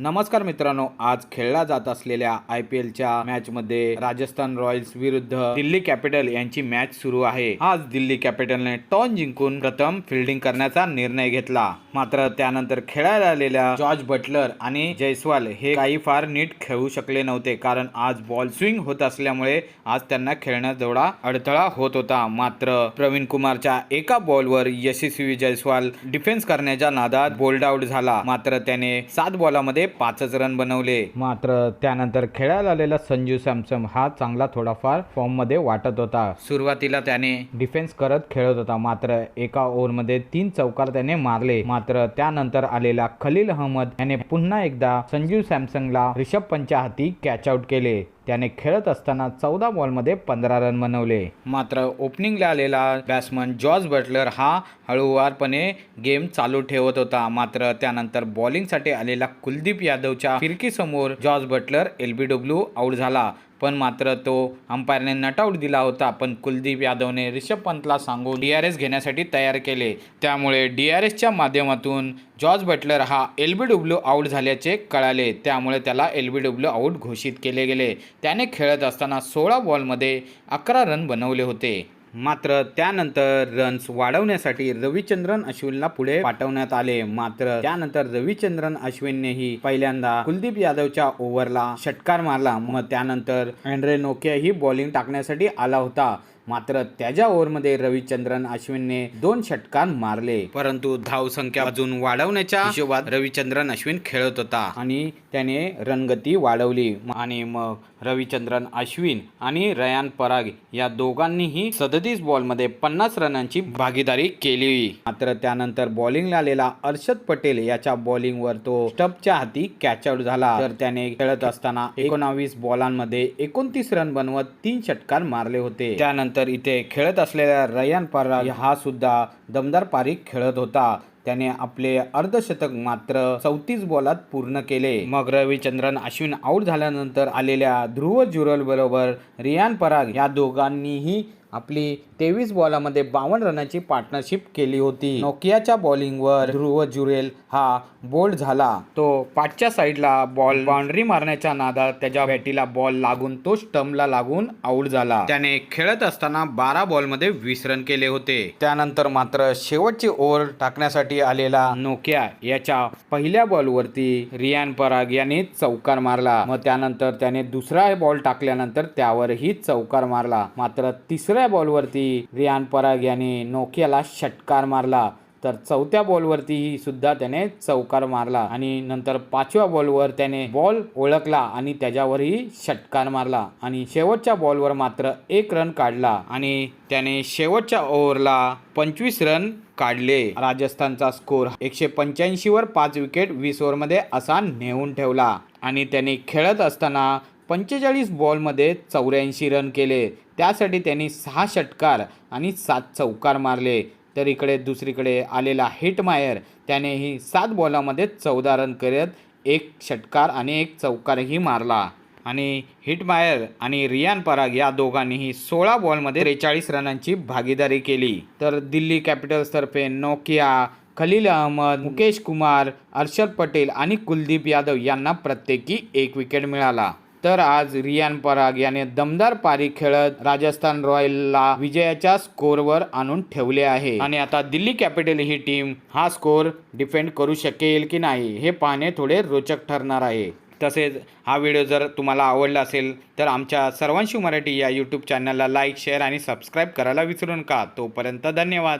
नमस्कार मित्रांनो आज खेळला जात असलेल्या आय पी एलच्या मॅच मध्ये राजस्थान रॉयल्स विरुद्ध दिल्ली कॅपिटल यांची मॅच सुरू आहे. आज दिल्ली कॅपिटलने टॉस जिंकून प्रथम फिल्डिंग करण्याचा निर्णय घेतला. मात्र त्यानंतर खेळायला आलेल्या जॉर्ज बटलर आणि जयस्वाल हे काही फार नीट खेळू शकले नव्हते कारण आज बॉल स्विंग होत असल्यामुळे आज त्यांना खेळण्यात जेवढा अडथळा होत होता. मात्र प्रवीण कुमारच्या एका बॉलवर यशस्वी जयस्वाल डिफेन्स करण्याच्या नादात बोल्ड आउट झाला. मात्र त्याने सात बॉलामध्ये पाचच रन बनवले. मात्र त्यानंतर खेळायला आलेला संजू सॅमसंग हा चांगला थोडाफार फॉर्ममध्ये वाटत होता. सुरुवातीला त्याने डिफेन्स करत खेळत होता. मात्र एका ओव्हरमध्ये तीन चौकार त्याने मारले. मात्र त्यानंतर आलेला खलील अहमद याने पुन्हा एकदा संजू सॅमसंगला रिषभ पंतच्या हाती कॅच आउट केले. त्याने खेळत असताना चौदा बॉलमध्ये पंधरा रन बनवले. मात्र ओपनिंगला आलेला बॅट्समन जॉर्ज बटलर हा हळूवारपणे गेम चालू ठेवत होता. मात्र त्यानंतर बॉलिंगसाठी आलेला कुलदीप यादवच्या फिरकीसमोर जॉर्ज बटलर एलबीडब्ल्यू आऊट झाला. पण मात्र तो अंपायरने नटआउट दिला होता. पण कुलदीप यादवने रिषभ पंतला सांगून डी आर एस घेण्यासाठी तयार केले. त्यामुळे डी आर एसच्या माध्यमातून जॉर्ज बटलर हा एल बी डब्ल्यू आऊट झाल्याचे कळाले. त्यामुळे त्याला एल बी डब्ल्यू आऊट घोषित केले गेले. त्याने खेळत असताना सोळा बॉलमध्ये अकरा रन बनवले होते. मात्र त्यानंतर रन्स वाढवण्यासाठी रविचंद्रन अश्विनला पुढे पाठवण्यात आले. मात्र त्यानंतर रविचंद्रन अश्विननेही पहिल्यांदा कुलदीप यादवच्या ओव्हरला षटकार मारला. मग त्यानंतर अँड्रे नोकिया ही बॉलिंग टाकण्यासाठी आला होता. मात्र त्याच्या ओव्हरमध्ये रविचंद्रन अश्विनने दोन षटकार मारले. परंतु धावसंख्या अजून वाढवण्याच्या हिशोबात रविचंद्रन अश्विन खेळत होता. आणि त्याने रणगती वाढवली. आणि मग रविचंद्रन अश्विन आणि रयान पराग या दोघांनीही सदतीस बॉलमध्ये पन्नास रनांची भागीदारी केली. मात्र त्यानंतर बॉलिंगला आलेला अर्षद पटेल याच्या बॉलिंगवर तो स्टपच्या हाती कॅच आउट झाला. तर त्याने खेळत असताना एकोणावीस बॉलांमध्ये एकोणतीस रन बनवत तीन षटकार मारले होते. त्यानंतर तर इथे खेळत असलेला रयान पराग हा सुद्धा दमदार पारी खेळत होता. त्याने आपले अर्धशतक मात्र चौतीस बॉलात पूर्ण केले. मग रविचंद्रन अश्विन आऊट झाल्यानंतर आलेल्या ध्रुव जुरल बरोबर रियान पराग या दोघांनीही आपली तेवीस बॉलामध्ये बावन्न रनाची पार्टनरशिप केली होती. नोकियाच्या बॉलिंगवर ध्रुव जुरेल हा बोल्ड झाला. तो पाठच्या साईडला बॉल बाउंड्री मारण्याच्या नादात त्याच्या बॅटीला बॉल लागून तो स्टंपला लागून आऊट झाला. त्याने खेळत असताना बारा बॉलमध्ये वीस रन केले होते. त्यानंतर मात्र शेवटची ओव्हर टाकण्यासाठी आलेला नोकिया याच्या पहिल्या बॉलवरती रियान पराग याने चौकार मारला. मग त्यानंतर त्याने दुसरा बॉल टाकल्यानंतर त्यावरही चौकार मारला. मात्र तिसरा दुसऱ्या बॉलवरती रियान पराग याने नोकियाला षटकार मारला. तर चौथ्या बॉलवरतीही सुद्धा त्याने चौकार मारला आणि नंतर पाचव्या बॉलवर त्याने बॉल ओळखला आणि त्याच्यावरही षटकार मारला आणि शेवटच्या बॉलवर मात्र एक रन काढला आणि त्याने शेवटच्या ओव्हरला पंचवीस रन काढले. राजस्थानचा स्कोर एकशे पंच्याऐंशीवर पाच विकेट वीस ओव्हरमध्ये असा नेऊन ठेवला आणि त्याने खेळत असताना पंचेचाळीस बॉलमध्ये चौऱ्याऐंशी रन केले. त्यासाठी त्यांनी सहा षटकार आणि सात चौकार मारले. तर इकडे दुसरीकडे आलेला हिटमायर त्यानेही सात बॉलामध्ये चौदा रन करत एक षटकार आणि एक चौकारही मारला. आणि हिटमायर आणि रियान पराग या दोघांनीही सोळा बॉलमध्ये त्रेचाळीस रनांची भागीदारी केली. तर दिल्ली कॅपिटल्सतर्फे नोकिया खलील अहमद मुकेश कुमार अर्षद पटेल आणि कुलदीप यादव यांना प्रत्येकी एक विकेट मिळाला. तर आज रियान पराग याने दमदार पारी खेळत राजस्थान रॉयलला विजयाच्या स्कोरवर आणून ठेवले आहे. आणि आता दिल्ली कॅपिटल ही टीम हा स्कोर डिफेंड करू शकेल की नाही हे पाहणे थोडे रोचक ठरणार आहे. तसेच हा व्हिडिओ जर तुम्हाला आवडला असेल तर आमच्या सर्वांशी मराठी या यूट्यूब चॅनलला लाईक शेअर आणि सबस्क्राईब करायला विसरू नका. तोपर्यंत धन्यवाद.